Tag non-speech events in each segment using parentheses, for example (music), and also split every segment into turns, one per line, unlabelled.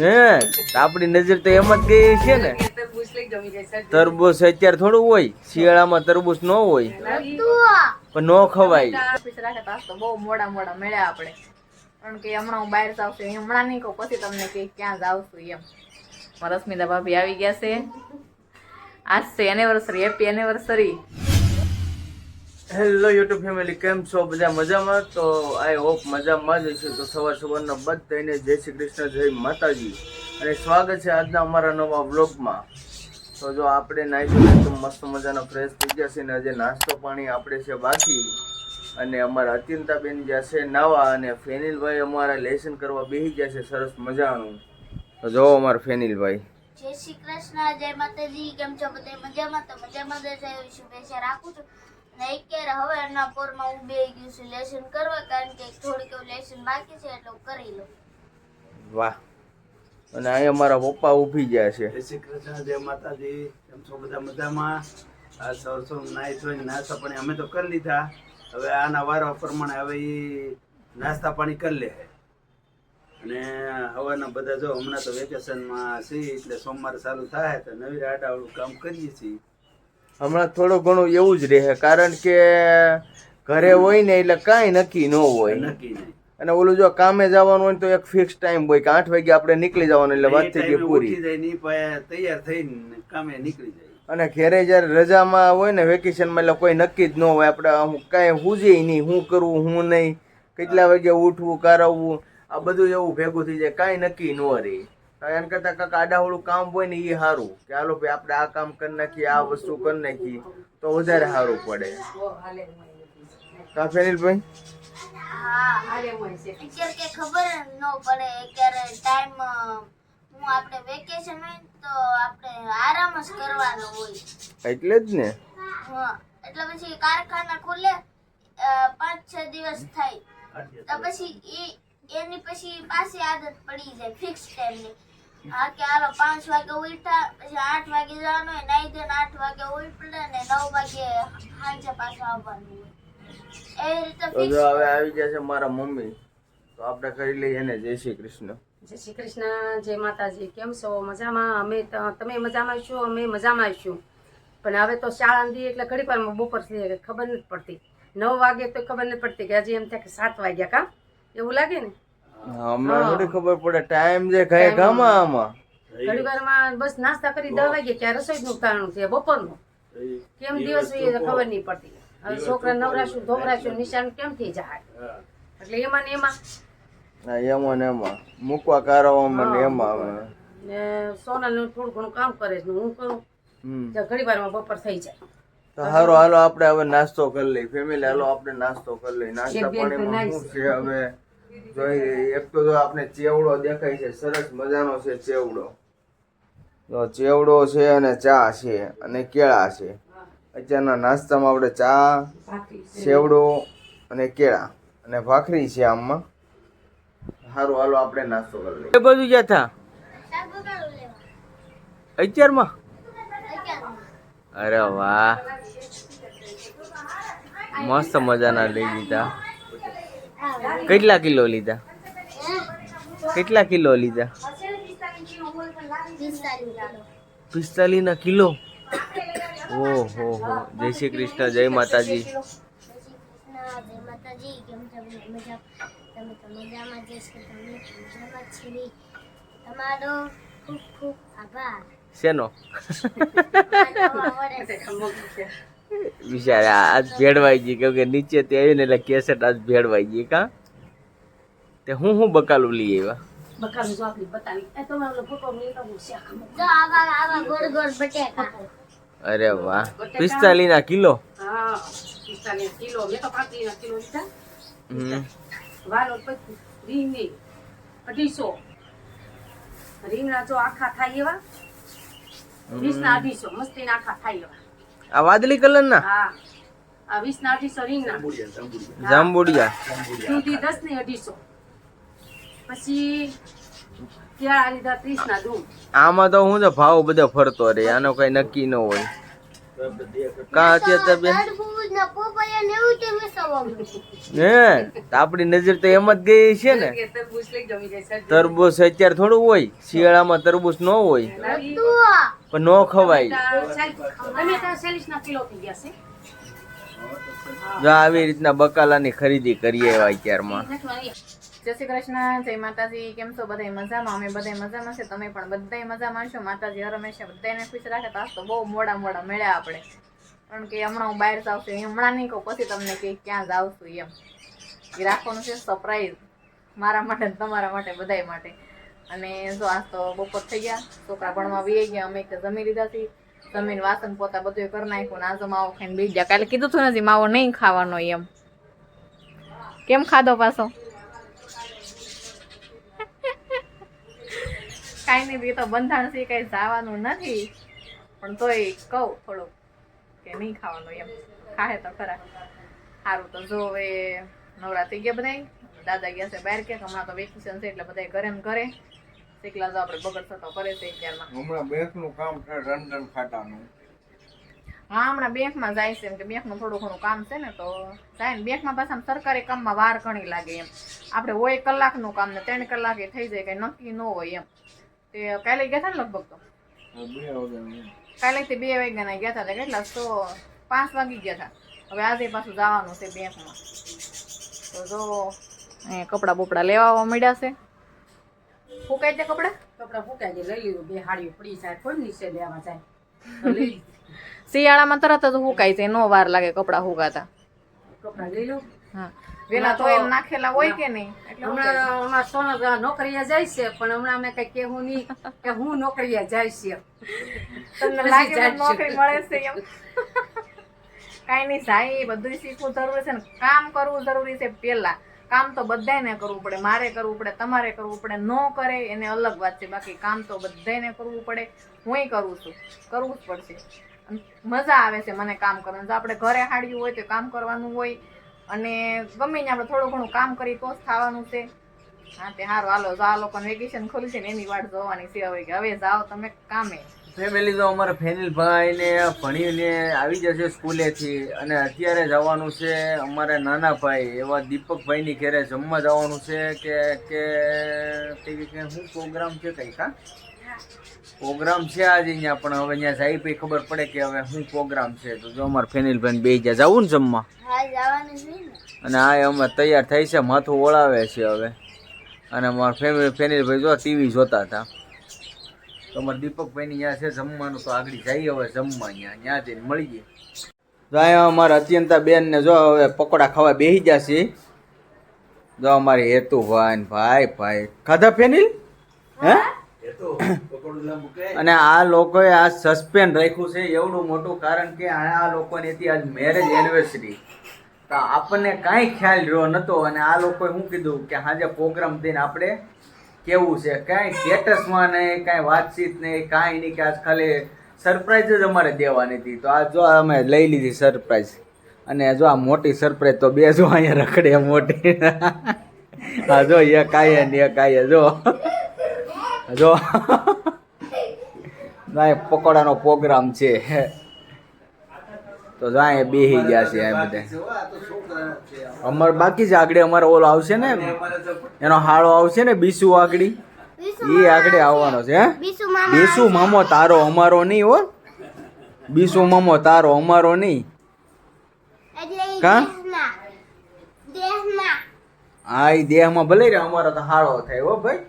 હે, આપણી નજર તો એમ જ ગઈ છે ને.
તરબૂચ
અત્યારે થોડું હોય, શિયાળામાં તરબૂચ ન હોય. પણ ન ખવાય.
બહુ મોડા મોડા મળ્યા આપણે કારણ કે હમણાં હું બહાર જાઉં છું હમણાં નહીં કહું પછી તમને કે ક્યાં જાઉં છું એમ રશ્મિતા ભાભી આવી ગયા છે. આજ છે anniversary happy anniversary
hello YouTube family કેમ છો? બધા મજામાં? તો આઈ હોપ મજામાં જ હશે. તો સવાર સવારના બધાને જય શ્રી કૃષ્ણ, જય માતાજી. અને સ્વાગત છે આજના અમારા નવા વ્લોગમાં. તો જો આપણે નાઈ તો મસ્ત મજાના ફ્રેશ થઈ ગયા છે અને આજે નાસ્તો પાણી આપણે છે બાકી. અને અમારા અત્યંતાબેન જ્યાં છે નાવા અને ફેનિલભાઈ અમારા લેસન કરવા બેસી ગયા છે. સરસ મજાનું. તો જો અમારા ફેનિલભાઈ.
જય શ્રી કૃષ્ણ, જય માતાજી. કેમ છો? બધા મજામાં? તો મજામાં રાખું છું. અને અત્યારે હવે એના પોરમાં હું બે ગયું છું લેસન કરવા કારણ કે થોડીક લેસન બાકી છે એટલે હું કરી લઉં.
વાહ. અને અહીંયા અમારા પપ્પા ઊભી ગયા છે.
જય શ્રી કૃષ્ણ જય માતાજી. કેમ છો બધા મજામાં? આ સરસો નાઈ ધોઈને નાસ્તા પાણી અમે તો કરી લીધા. હવે આના વારો પ્રમાણે હવે એ નાસ્તા પાણી કરી લે. અને હવાના બધા જો હમણાં તો વેકેશનમાં છીએ એટલે સોમવારે ચાલુ થાય તો નવી આડાવાળું કામ કરીએ છીએ.
હમણાં થોડું ઘણું એવું જ રહે કારણ કે ઘરે હોય ને એટલે કાંઈ નક્કી ન હોય.
નક્કી નહીં.
અને ઓલું જો કામે જવાનું હોય તો એક ફિક્સ ટાઈમ હોય કે આઠ વાગે આપણે નીકળી જવાનું એટલે વાત થઈ ગઈ પૂરી.
તૈયાર થઈને કામે નીકળી જાય.
અને ઘરે જ્યારે રજામાં હોય ને વેકેશનમાં એટલે કોઈ નક્કી જ ન હોય આપણે કાંઈ હુજે નહીં શું કરવું શું નહીં કેટલા વાગે ઉઠવું કરાવવું આ બધું એવું ભેગું થઈ જાય કાંઈ નક્કી ન રહે. એમ કરતાં કાંઈક આડાવડું કામ હોય ને એ સારું કે હાલો ભાઈ, આપણે આ કામ કરી નાખીએ, આ વસ્તુ કરી નાખીએ, તો વધારે સારું પડે. કા ફેનિલભાઈ
ખબર ન પડે અત્યારે ટાઈમ હું આપણે વેકેશન હોય ને તો આપણે આરામ જ કરવાનો હોય
એટલે જ ને.
હા એટલે પછી કારખાના ખુલે પાંચ છ દિવસ થાય તો પછી એ, એની પછી પાછી આદત પડી જાય ફિક્સ ટાઈમની હા કે હાલો પાંચ વાગે ઉઠા પછી આઠ વાગે જવાનું હોય નાઈ ધોઈને આઠ વાગે ઉઠે ને નવ વાગે સાંજે પાછું આવવાનું એ રીતે
તો હવે આવી ગયા છે મારા મમ્મી તો આપણે કરી લઈએ ને. જય શ્રી કૃષ્ણ.
જય શ્રી કૃષ્ણ જય માતાજી. કેમ છો? મજામાં? અમે ત- તમે મજામાં છો? અમે મજામાં છું. પણ હવે તો શાળા દી એટલે ઘડી વારમાં બપોર ખબર નથી પડતી. નવ વાગે તો ખબર નથી પડતી કે હજી એમ થાય કે સાત વાગ્યા કા? એવું લાગે ને?
હમણાં થોડી ખબર પડે. ટાઈમ જે કઈ ગામાં આમાં
ઘડી વારમાં બસ નાસ્તા કરી દસ વાગે ક્યાં રસોઈનું કારણું છે બપોરનું? કેમ દિવસ ખબર નહીં પડતી. હવે છોકરા નવરાશું ધોવરાશું નિશાન કેમ થઈ જાય? એટલે એમાં ને એમાં.
ના એમાં ને એમાં. મૂકવા કારવામાં ને એમાં ને
ને સોનલનું થોડું ઘણું કામ કરે છે હું કરું? ઘડી વારમાં બપોર થઈ જાય.
તો હારો હાલો આપણે હવે નાસ્તો કરી લઈ ફેમિલી હાલો આપણે નાસ્તો કરી લઈ નાસ્તા પાણીમાં શું છે હવે? જોઈ એક તો જો આપણે ચેવડો દેખાય છે સરસ મજાનો છે ચેવડો. તો ચેવડો છે અને ચા છે અને કેળા છે. અત્યારના નાસ્તામાં આપણે ચા
ચેવડો
સેવડો અને કેળા. અને ભાખરી છે આમમાં. સારું હાલો આપણે નાસ્તો કરી લઈએ. એ બધું જ્યાં થા? અત્યારમાં. અરે વાહ. મસ્ત મજાના લઈ લીધા. કેટલા કિલો લીધા? કેટલા કિલો લીધા? પિસ્તાલીસ ના કિલો? ઓહો હો. જય શ્રી કૃષ્ણ જય માતાજી. (laughs)
તમારો ખૂબ ખૂબ આભાર
શેનો બિચારા આજ ભેળવાઈ ગઈ. કેમ કે નીચે તે આવી ને એટલે કેસેટ આજ ભેળવાઈ ગઈ કા? તે હું હું બકાલું લઈ આવ્યા?
બકાલું જો આપણી બતાવી. એ તો ઓલો ફોટો મેં તો
જો આવા આવા ગોળ ગોળ બટેકા.
અરે વાહ. પિસ્તાલીસ ના કિલો?
હા કિલો. મેં તો પાંત્રીસ ના કિલો લીધા.
હમ.
વાલો પછી રીંગણી અઢીસો. રીંગણા જો આખા થાય એવા વીસ ના અઢીસો. મસ્તી ના આખા થાય એવા.
આ વાદળી કલર ના?
હા. આ વીસ ના
જાંબુડિયા
દૂધી દસની અઢીસો. પછી કેળા લીધા ત્રીસ ના દૂધ?
આમાં તો હું તો ભાવ બધો ફરતો રે આનો કઈ નક્કી ન હોય. કા અત્યારે બેન?
તરબૂચ ને પપૈયા ને એવું તે વેચવાનું
હે? તો આપણી નજર તો એમ જ ગઈ છે ને.
તરબૂચ લઈ જમી જાય સર
તરબૂચ અત્યારે થોડું હોય. શિયાળામાં તરબૂચ ન હોય. પણ ન ખવાય.
ટમેટા ચાલીસ ના કિલો થઈ ગયા છે.
જો આવી રીતના બકાલાની ખરીદી કરીએ એવા અત્યારમાં.
જય શ્રી કૃષ્ણ, જય માતાજી, કેમ છો? બધા મજામાં? અમે બધા મજામાં છે, તમે પણ બધા મજામાં છો? માતાજી હર હંમેશા બધાને ખુશ રાખે તો આજ તો બહુ મોડા મોડા મળ્યા આપણે. કારણ કે હમણાં હું બહાર જાઉં છું, હમણાં નહીં કહું, પછી તમને કે ક્યાં જાઉં છું એમ. એ રાખવાનું છે સરપ્રાઈઝ મારા માટે તમારા માટે, બધાય માટે. અને જો આજ તો બપોર થઈ ગયા, છોકરા ભણવા વી ગયા, અમે તો જમી લીધા હતી જમીન, વાસણ, પોતા બધું કરી નાખ્યું ને આજે માવો ખાઈને બેસી ગયા. કાલે કીધું હતું નથી માવો નહીં ખાવાનો એમ. કેમ ખાધો પાછો? કાંઈ નહીં તો બંધાણ છે કઈ જવાનું નથી. પણ તોય કહું થોડુંક કે નહીં ખાવાનું એમ. ખાહે તો ખરા. સારું તો જો હવે નવરા થઈ ગયા બધા દાદા ગયા છે બહાર કે હમણાં તો વેકેશન છે એટલે બધા ઘરે ને ઘરે. એકલા તો આપણે બગડ થતો કરે છે અત્યારમાં.
હમણાં બેંકનું કામ છે રંજન ખાતાનું
હા હમણાં બેંકમાં જાય છે એમ કે બેંકનું થોડું ઘણું કામ છે ને તો જાય ને. બેંકમાં પાછા સરકારી સરકારી કામમાં વાર ઘણી લાગે એમ. આપણે હોય કલાકનું કામ ને ત્રણ કલાકે થઈ જાય કઈ નક્કી ન હોય એમ. તે કાલે ગયા હતા ને લગભગ તો? કાલે તે બે વાગ્યાના ગયા હતા તો કેટલા તો પાંચ વાગી ગયા હતા હવે આજે પાછું જવાનું છે બેંકમાં તો જો કપડાં બપડા લેવા મળ્યા છે. ફૂંકાય છે કપડાં?
કપડા ફૂંકાઈ જાય લઈ લીધું. બે હાડીઓ પડી જાય કોઈ નીચે લેવા જાય. તો.
શિયાળામાં તરત જ હુકાય છે નો વાર લાગે કપડાં હુકાતા
કપડા લઈ લો.
હા. વેલા તો એમ નાખેલા હોય કે નહીં?
હમણાં સોનલ નોકરીએ જાય છે પણ હમણાં અમે કઈ કેવું નહીં કે હું નોકરીએ જાય છે.
તમને લાગે. નોકરી મળે છે એમ? કાંઈ નહીં સાહેબ બધું શીખવું જરૂરી છે ને. કામ કરવું જરૂરી છે પેલા કામ તો બધાને કરવું પડે. મારે કરવું પડે તમારે કરવું પડે. ન કરે એને અલગ વાત છે. બાકી કામ તો બધાને કરવું પડે. હુંય કરું છું. કરવું જ પડશે. મજા આવે છે મને કામ કરવાનું. જો આપણે ઘરે હાડ્યું હોય તો કામ કરવાનું હોય. અને ગમે ને આપણે થોડું ઘણું કામ કરી તો થવાનું છે. હા તે સારું હાલો જો આ લોકોને વેકેશન ખોલ્યું છે ને એની વાટ જોવાની છે હવે કે હવે જાઓ તમે કામે.
ફેમિલી તો અમારા ફેનિલભાઈ ને ભણીને આવી જશે સ્કૂલેથી. અને અત્યારે જવાનું છે અમારા નાના ભાઈ એવા દીપકભાઈની ઘેરે જમવા જવાનું છે કે કે શું પ્રોગ્રામ છે કઈ કા પ્રોગ્રામ છે આજે અહીંયા પણ હવે અહીંયા જાય પછી ખબર પડે કે હવે શું પ્રોગ્રામ છે. તો જો અમારે ફેનિલભાઈ બે ગયા જવું ને જમવા. અને આ અમે તૈયાર થઈ છે માથું ઓળાવે છે હવે. અને અમારા ફેમિલી ફેનિલભાઈ જો ટીવી જોતા હતા. તો અમારા દીપકભાઈની ત્યાં છે જમવાનું તો આગળ જઈએ હવે જમવા અહીંયા ત્યાં જઈને મળી ગઈ તો અહીંયા અમારા અત્યંતા બેનને જો હવે પકોડા ખાવા બેસી જશે જો અમારી હેતુભાઈ ભાઈ ભાઈ. ખાધા ફેનિલ? હે. અને આ લોકોએ આ સસ્પેન્ડ રાખ્યું છે એવડું મોટું કારણ કે આ લોકોની હતી આજ મેરેજ એનિવર્સરી તો આપણને કાંઈ ખ્યાલ રહ્યો નતો અને આ લોકોએ શું કીધું કે આજે પ્રોગ્રામ થઈને આપણે કેવું છે? કાંઈ સ્ટેટસમાં નહીં કાંઈ વાતચીત નહીં કાંઈ નહીં કે આજ ખાલી સરપ્રાઈઝ જ અમારે દેવાની હતી. તો આ જો અમે લઈ લીધી સરપ્રાઈઝ અને જો આ મોટી સરપ્રાઈઝ તો બે જો અહીંયા રખડે મોટી. હા જો એ કાંઈ ને એ કાંઈ જો. જો. ના પકોડાનો પ્રોગ્રામ છે. તો જાય બેહી ગયા છે આ બધા.
છે
બાકી જ આગળ અમારે ઓલો આવશે ને એનો હાળો આવશે ને બીસુ આગળ. એ આગળ આવવાનો છે હે?
બીસુ મામો
તારો અમારો નહીં હો. બીસુ મામો તારો અમારો નહીં. કા? હા એ દેહમાં ભલે રે અમારો તો હાળો થાય હો ભાઈ.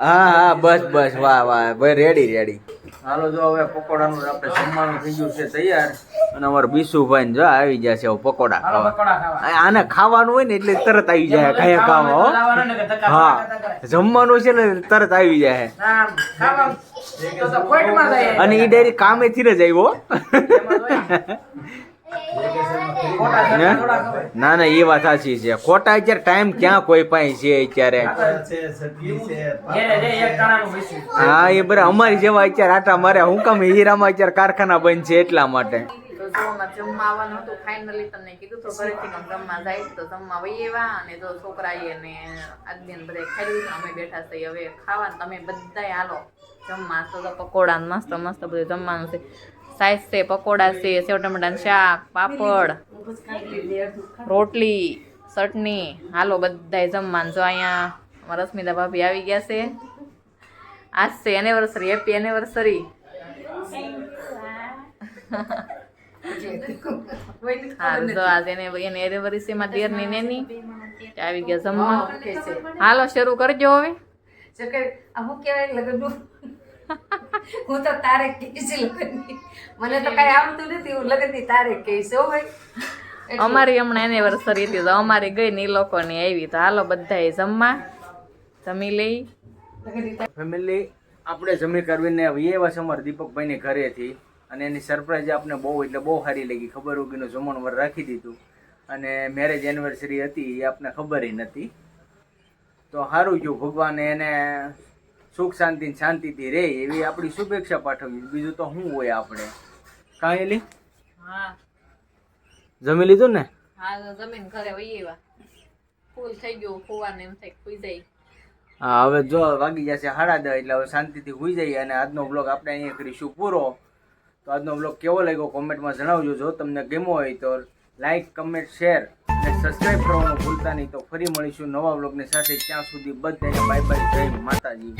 હા હા બસ બસ વાહ વાહ ભાઈ રેડી રેડી હાલો જો હવે પકોડાનું આપણે જમવાનું થઈ ગયું છે તૈયાર. અને અમારા બીસુભાઈ ને જો આવી ગયા છે પકોડા ખાવા. આને ખાવાનું હોય ને એટલે તરત આવી જાય કયા ખાવા હો. હા. જમવાનું છે ને તરત આવી જાય. અને એ ડાયરેક્ટ કામેથી જ આવ્યો. હે? ના ના, એ વાત સાચી છે. ખોટા અત્યારે ટાઈમ ક્યાં કોઈ પાસે છે અત્યારે? હા, એ બરાબર. અમારી જેવા અત્યારે આટા મારે હું કામ હીરામાં અત્યારે કારખાના બંધ છે એટલા માટે.
જમવા તો પકોડા મસ્ત મસ્ત બધું જમવાનું છે. સાઈઝ છે પકોડા છે સેવ ટમેટાનું શાક પાપડ રોટલી ચટણી હાલો બધાય જમવાનું. જો અહીંયા રશ્મિતા ભાભી આવી ગયા છે. આજ છે એનિવર્સરી હેપી એનિવર્સરી હા તો આજે એને એને એનિવર્સરી માં નેની આવી ગયા જમવા. હાલો શરૂ કરજો હવે.
ચકર કહેવાય લગ્નનું. હું તો તારે કહીશ લગ્નની. મને તો કઈ આવડતું નથી હું લગ્નની તારે કહીશ હો ભાઈ.
અમારી હમણાં એનિવર્સરી હતી તો અમારી ગઈ ને એ લોકોની આવી. તો હાલો બધા જમવા. જમી લઈ.
ફેમિલી આપણે જમી કરવીને આવીએ એવા સમર દીપકભાઈની ઘરેથી. અને એની સરપ્રાઈઝ આપણે બહુ એટલે બહુ સારી લાગી. ખબર વગરનું જમણવાર રાખી દીધું. અને મેરેજ એનિવર્સરી હતી એ આપણે ખબર નથી. તો સારું જો ભગવાને એને સુખ શાંતિ શાંતિથી રહે એવી આપણી શુભેચ્છા પાઠવવી બીજું તો શું હોય આપણે? કાંઈ
હા.
જમી લીધું ને?
હા જમીન ઘરે વહી આવ્યા. ફૂલ થઈ ગયું ફુવાને એમ થાય ખુઈ જાય.
હા હવે જો વાગી જશે સાડા દસ એટલે હવે શાંતિથી હોઈ જઈએ અને આજનો બ્લોગ આપણે અહીંયા કરીશું પૂરો. તો આજનો બ્લોગ કેવો લાગ્યો કોમેન્ટમાં જણાવજો. જો તમને ગમ્યો હોય તો લાઈક કમેન્ટ શેર અને સબસ્ક્રાઈબ કરવાનું ભૂલતા નહીં. તો ફરી મળીશું નવા બ્લોગની સાથે. ત્યાં સુધી બધાને બાય બાય જય માતાજી.